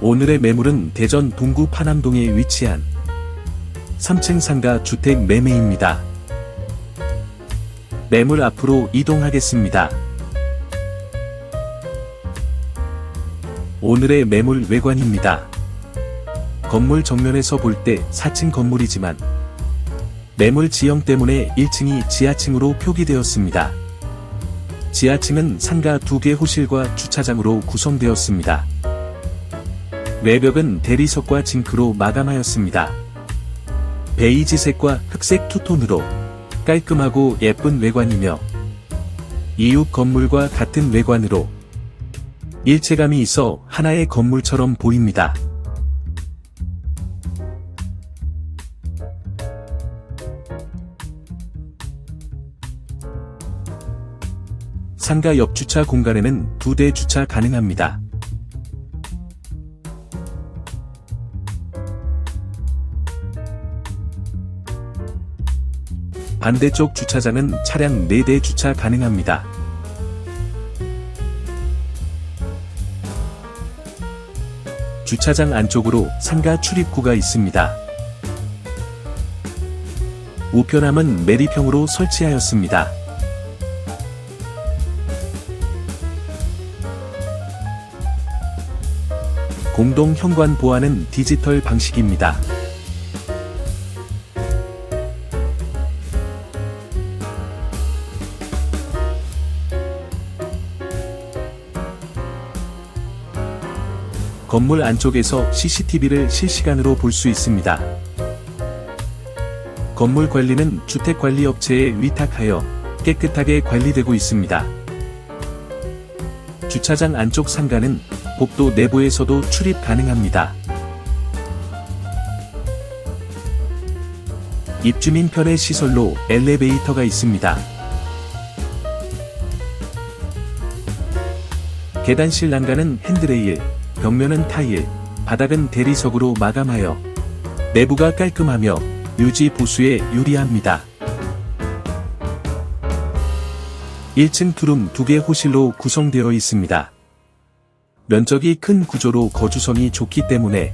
오늘의 매물은 대전 동구 파남동에 위치한 3층 상가 주택 매매입니다. 매물 앞으로 이동하겠습니다. 오늘의 매물 외관입니다. 건물 정면에서 볼 때 4층 건물이지만 매물 지형 때문에 1층이 지하층으로 표기되었습니다. 지하층은 상가 2개 호실과 주차장으로 구성되었습니다. 외벽은 대리석과 징크로 마감하였습니다. 베이지색과 흑색 투톤으로 깔끔하고 예쁜 외관이며 이웃 건물과 같은 외관으로 일체감이 있어 하나의 건물처럼 보입니다. 상가 옆 주차 공간에는 두 대 주차 가능합니다. 반대쪽 주차장은 차량 4대 주차 가능합니다. 주차장 안쪽으로 상가 출입구가 있습니다. 우편함은 매립형으로 설치하였습니다. 공동 현관 보안은 디지털 방식입니다. 건물 안쪽에서 CCTV를 실시간으로 볼 수 있습니다. 건물 관리는 주택관리업체에 위탁하여 깨끗하게 관리되고 있습니다. 주차장 안쪽 상가는 복도 내부에서도 출입 가능합니다. 입주민 편의 시설로 엘리베이터가 있습니다. 계단실 난간은 핸드레일, 벽면은 타일, 바닥은 대리석으로 마감하여 내부가 깔끔하며 유지 보수에 유리합니다. 1층 투룸 2개 호실로 구성되어 있습니다. 면적이 큰 구조로 거주성이 좋기 때문에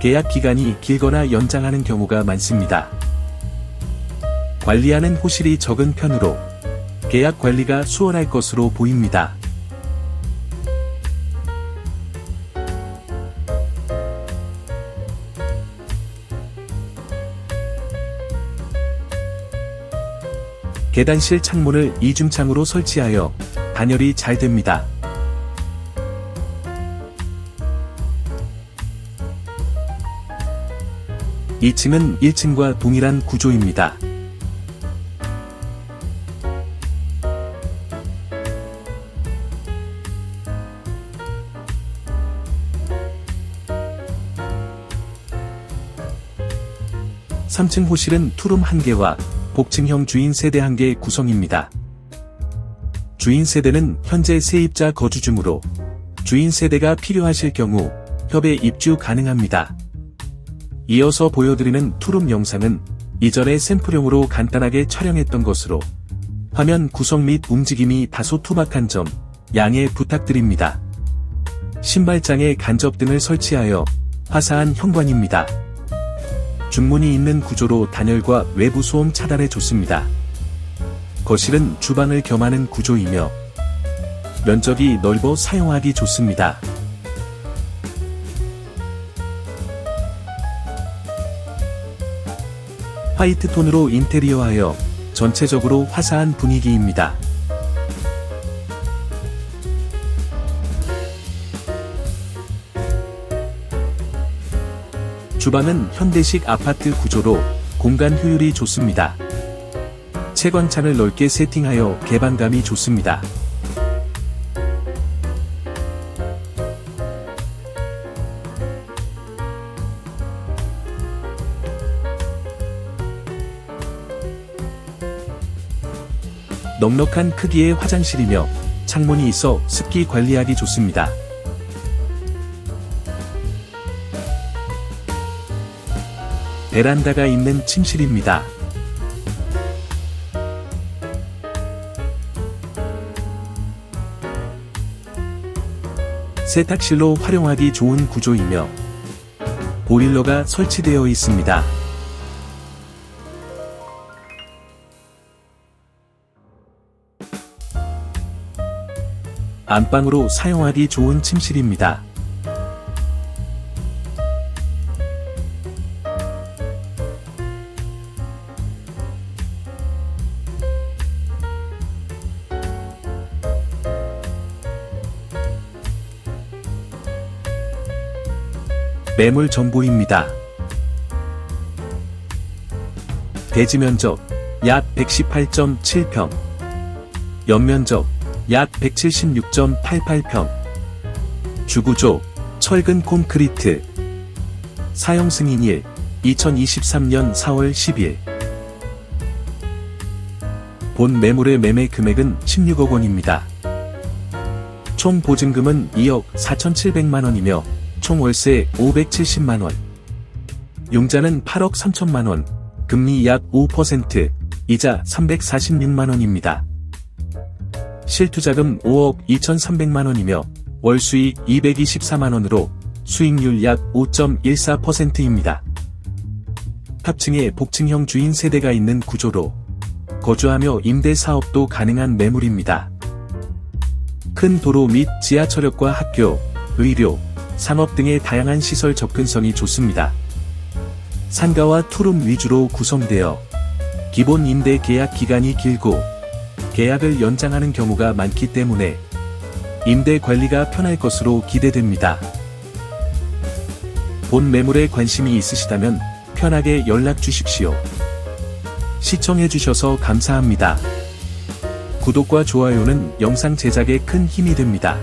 계약 기간이 길거나 연장하는 경우가 많습니다. 관리하는 호실이 적은 편으로 계약 관리가 수월할 것으로 보입니다. 계단실 창문을 이중창으로 설치하여 단열이 잘 됩니다. 이층은 1층과 동일한 구조입니다. 삼층 호실은 투룸 1개와 복층형 주인 세대 1개 구성입니다. 주인 세대는 현재 세입자 거주 중으로 주인 세대가 필요하실 경우 협의 입주 가능합니다. 이어서 보여드리는 투룸 영상은 이전에 샘플용으로 간단하게 촬영했던 것으로 화면 구성 및 움직임이 다소 투박한 점 양해 부탁드립니다. 신발장에 간접 등을 설치하여 화사한 현관입니다. 중문이 있는 구조로 단열과 외부 소음 차단에 좋습니다. 거실은 주방을 겸하는 구조이며 면적이 넓어 사용하기 좋습니다. 화이트 톤으로 인테리어하여 전체적으로 화사한 분위기입니다. 주방은 현대식 아파트 구조로 공간 효율이 좋습니다. 채광창을 넓게 세팅하여 개방감이 좋습니다. 넉넉한 크기의 화장실이며 창문이 있어 습기 관리하기 좋습니다. 베란다가 있는 침실입니다. 세탁실로 활용하기 좋은 구조이며 보일러가 설치되어 있습니다. 안방으로 사용하기 좋은 침실입니다. 매물 정보입니다. 대지 면적 약 118.7평, 연면적 약 176.88평, 주구조 철근 콘크리트, 사용 승인 일 2023년 4월 10일. 본 매물의 매매 금액은 16억 원입니다. 총 보증금은 2억 4,700만 원이며 총 월세 570만 원. 용자는 8억 3천만 원, 금리 약 5%, 이자 346만 원입니다. 실투자금 5억 2,300만 원이며 월 수익 224만 원으로 수익률 약 5.14%입니다. 합층에 복층형 주인 세대가 있는 구조로 거주하며 임대 사업도 가능한 매물입니다. 큰 도로 및 지하철역과 학교, 의료, 산업 등의 다양한 시설 접근성이 좋습니다. 상가와 투룸 위주로 구성되어 기본 임대 계약 기간이 길고 계약을 연장하는 경우가 많기 때문에 임대 관리가 편할 것으로 기대됩니다. 본 매물에 관심이 있으시다면 편하게 연락 주십시오. 시청해 주셔서 감사합니다. 구독과 좋아요는 영상 제작에 큰 힘이 됩니다.